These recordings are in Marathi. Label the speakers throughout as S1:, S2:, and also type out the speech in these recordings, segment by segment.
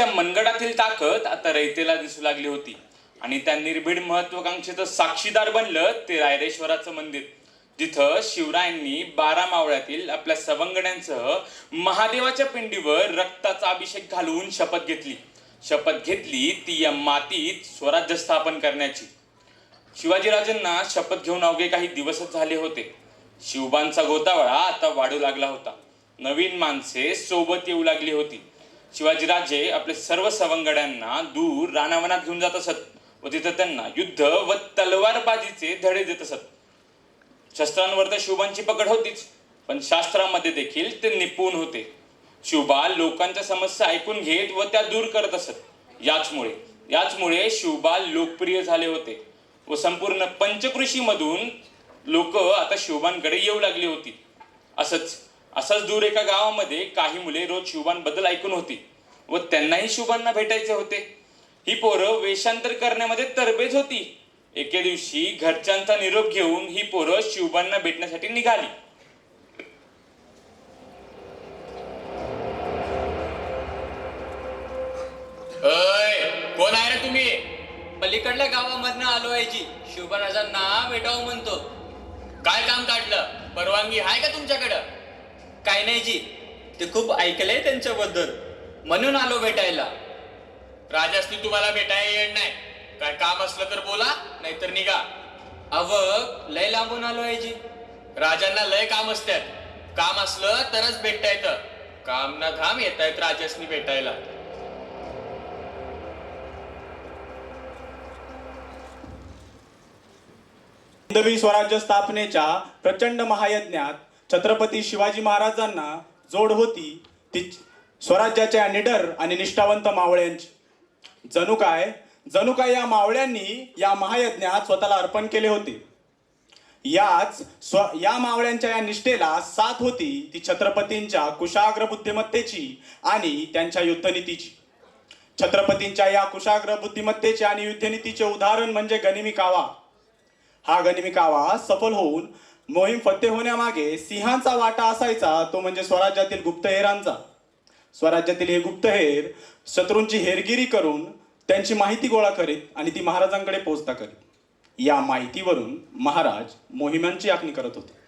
S1: त्या मनगडातील ताकद आता रयतेला दिसू लागली होती. आणि त्या निर्भीड महत्वाकांक्षेचं साक्षीदार बनलं ते रायरेश्वराचं मंदिर. जिथं शिवरायांनी बारा मावळ्यातील आपल्या सवंगड्यांसह महादेवाच्या पिंडीवर रक्ताचा अभिषेक घालवून शपथ घेतली. शपथ घेतली ती या मातीत स्वराज्य स्थापन करण्याची. शिवाजीराजांना शपथ घेऊन अवघे काही दिवसच झाले होते. शिवबांचा गोतावळा आता वाढू लागला होता. नवीन माणसे सोबत येऊ लागली होती. शिवाजीराजे आपले सर्व सवंगड्यांना दूर रानावनात घेऊन जात असत व तिथं त्यांना युद्ध व तलवारबाजीचे धडे देत असत. शस्त्रांवर तर शिवबांची पकड होतीच पण शास्त्रामध्ये देखील ते निपुण होते. शिवबा लोकांच्या समस्या ऐकून घेत व त्या दूर करत असत. याचमुळे याचमुळे शिवबा लोकप्रिय झाले होते व संपूर्ण पंचकृषीमधून लोक आता शिवबांकडे येऊ लागली होती. असंच असंच दूर एका गावामध्ये काही मुले रोज शिवबांबद्दल ऐकून होती. व त्यांनाही शिवबांना भेटायचे होते. ही पोरं वेषांतर करण्यामध्ये तरबेज होती. एके दिवशी घरच्यांचा निरोप घेऊन ही पोरं शिवबांना भेटण्यासाठी निघाली.
S2: कोण आहे रे तुम्ही?
S3: पलीकडल्या गावामधनं आलो आहे जी. शिवबराजांना भेटावं म्हणतो.
S2: काय काम काढलं? परवानगी आहे का तुमच्याकडं?
S3: काय नाही जी. ते खूप ऐकलंय त्यांच्याबद्दल. म्हणून आलो भेटायला.
S2: राजासनी तुम्हाला भेटायला येणार नाही. काय काम असलं तर बोला नाहीतर निघा.
S3: अव लय लांबून आलो आहे जी.
S2: राजांना लय काम असतात. काम असलं तरच भेटता येतं. काम ना धाम येत आहेत राजासनी भेटायला.
S4: हिंदवी स्वराज्य स्थापनेच्या प्रचंड महायज्ञात छत्रपती शिवाजी महाराजांना जोड होती. ती स्वराज्याच्या निडर आणि निष्ठावंत मावळ्यांची. जणू काय? जणू काय या मावळ्यांनी या महायज्ञात स्वतःला अर्पण केले होते. याच स्व या मावळ्यांच्या या निष्ठेला साथ होती ती छत्रपतींच्या कुशाग्र बुद्धिमत्तेची आणि त्यांच्या युद्धनीतीची. छत्रपतींच्या या कुशाग्र बुद्धिमत्तेचे आणि युद्धनीतीचे उदाहरण म्हणजे गनिमी कावा. हा गनिमी कावा सफल होऊन मोहीम फत्ते होण्यामागे सिंहांचा वाटा असायचा तो म्हणजे स्वराज्यातील गुप्तहेरांचा स्वराज्यातील हे गुप्तहेर शत्रूंची हेरगिरी करून त्यांची माहिती गोळा करीत आणि ती महाराजांकडे पोहोचता करीत या माहितीवरून महाराज मोहिमांची आखणी करत होते.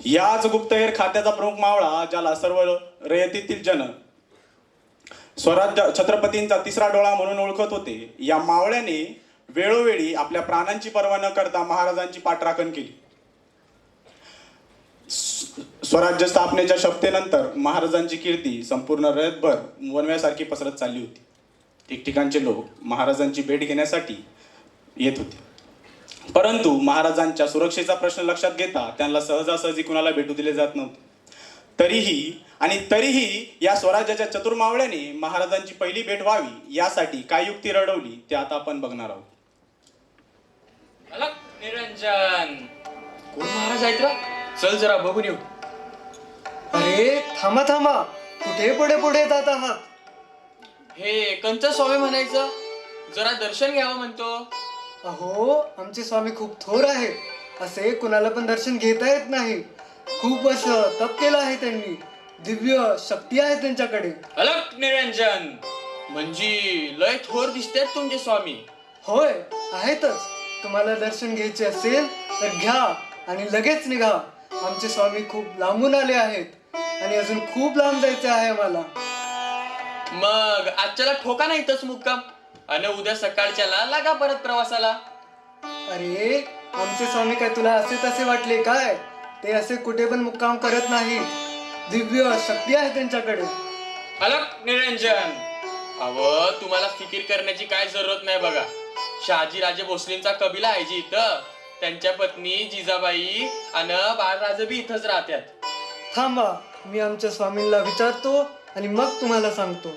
S4: याच गुप्तहेर खात्याचा प्रमुख मावळा ज्याला सर्व रयतीतील जन स्वराज्य छत्रपतींचा तिसरा डोळा म्हणून ओळखत होते या मावळ्याने वेळोवेळी आपल्या प्राणांची पर्वा न करता महाराजांची पाठराखण केली. स्वराज्य स्थापनेच्या शपथेनंतर महाराजांची कीर्ती संपूर्ण रयतभर वनव्यासारखी पसरत चालली होती. ठिकठिकाणचे लोक महाराजांची भेट घेण्यासाठी येत होते. परंतु महाराजांच्या सुरक्षेचा प्रश्न लक्षात घेता त्यांना सहजासहजी कुणाला भेटू दिले जात नव्हते. तरीही आणि तरीही या स्वराज्याच्या चतुर्मावळ्याने महाराजांची पहिली भेट व्हावी यासाठी काय युक्ती रडवली ते आता आपण बघणार आहोत.
S3: निरंजन.
S2: कोण महाराज आहेत चल जरा बघून येऊ.
S5: अरे थांबा थांबा. कुठे पुढे पुढे जात आहात?
S2: हे कंच स्वामी म्हणायचं. जरा दर्शन घ्यावं म्हणतो.
S5: अहो आमचे स्वामी खूप थोर आहेत. असे कुणाला पण दर्शन घेता येत नाही. खूप वर्ष तप केलं आहे त्यांनी. दिव्य शक्ती आहे त्यांच्याकडे.
S3: अलक निरंजन.
S2: म्हणजे लय थोर दिसतात तुमचे स्वामी.
S5: होय आहेतच. तुम्हाला दर्शन घ्यायचे असेल तर घ्या आणि लगेच निघा. आमचे स्वामी खूप लांबून आले आहेत. आणि अजून खूप लांब जायचे आहे आम्हाला.
S2: मग आजच्याला ठोका नाही इथंच मुक्काम? आणि उद्या सकाळच्याला लागा परत प्रवासाला.
S5: अरे आमचे स्वामी काय तुला असे तसे वाटले काय? ते असे कुठे पण मुक्काम करत नाही. दिव्य शक्ती आहे त्यांच्याकडे.
S3: अलक निरंजन.
S2: अव तुम्हाला फिकीर करण्याची काय जरूरत नाही बघा. शहाजी राजे भोसलेंचा कबिला आहे जी इथं. त्यांच्या पत्नी जिजाबाई आणि बाळराजे बी इथंच राहतात
S5: थांबा मी आमच्या स्वामींना विचारतो आणि मग तुम्हाला सांगतो.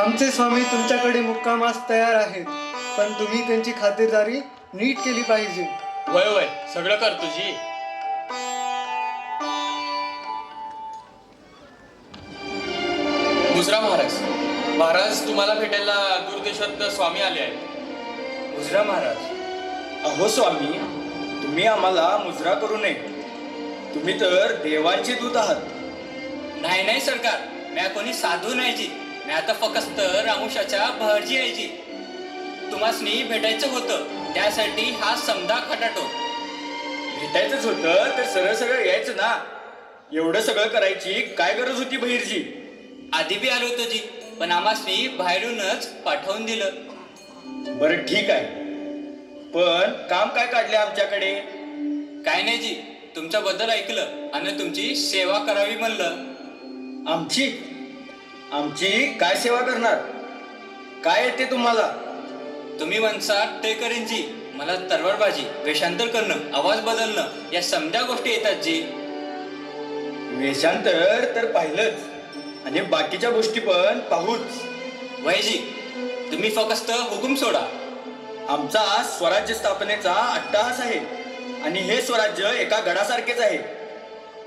S5: आमचे स्वामी तुमच्याकडे मुक्कामास तयार आहेत पण तुम्ही त्यांची खातिरदारी नीट केली पाहिजे.
S2: वय वय सगळं करतो जी गुजरा महाराज महाराज तुम्हाला भेटायला दूरदेशात स्वामी आले आहेत.
S6: मुजरा महाराज. अहो स्वामी तुम्ही आम्हाला मुजरा करू नये. तुम्ही तर देवांचे दूत आहात.
S3: नाही नाही सरकार. म्या कोणी साधू नाही जी मी आता फक्त रामुशाच्या बहरजी आहे जी तुम्हासनी भेटायचं होतं त्यासाठी हा समधा खटाटो.
S6: भेटायचंच होतं तर सरळ सरळ यायचं ना. एवढं सगळं करायची काय गरज होती बहिरजी?
S3: आधी बी आलो होतो जी पण आम्हासनी बाहेरूनच पाठवून दिलं.
S6: बरं ठीक आहे. पण काम काय काढले आमच्याकडे?
S3: काय नाही जी तुमच्याबद्दल ऐकलं आणि तुमची सेवा करावी म्हणलं.
S6: आमची? आमची काय सेवा करणार? काय येते तुम्हाला?
S3: तुम्ही म्हणसा ते करीन जी मला तरवारबाजी वेषांतर करणं आवाज बदलणं या समध्या गोष्टी येतात जी.
S6: वेषांतर तर पाहिलंच आणि बाकीच्या गोष्टी पण पाहूच.
S3: वैजी तुम्ही फक्त हुकूम सोडा.
S6: आमचा स्वराज्य स्थापनेचा अट्टहास आहे. आणि हे स्वराज्य एका गडासारखेच आहे.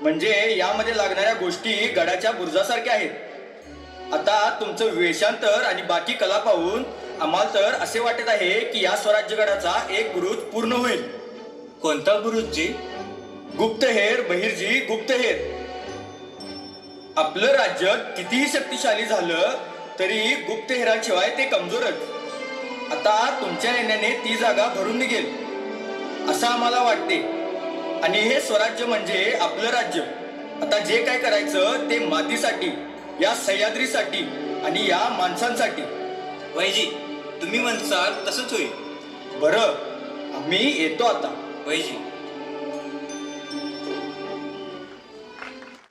S6: म्हणजे यामध्ये लागणाऱ्या गोष्टी गडाच्या बुरुजासारख्या आहेत. आता तुमचं वेषांतर आणि बाकी कला पाहून आम्हाला तर असे वाटत आहे की या स्वराज्य गडाचा एक बुरुज पूर्ण होईल.
S3: कोणता बुरुज जी?
S6: गुप्तहेर बहिर्जी गुप्तहेर. आपलं राज्य कितीही शक्तिशाली झालं तरी गुप्तहेराशिवाय ते कमजोरच. आता तुमच्या येण्याने ती जागा भरून निघेल असं आम्हाला वाटते. आणि हे स्वराज्य म्हणजे आपलं राज्य. आता जे काय करायचं ते मातीसाठी या सह्याद्रीसाठी आणि या माणसांसाठी.
S3: वैजी तुम्ही म्हणसाल तसंच होईल.
S6: बरं आम्ही येतो आता.
S3: वैजी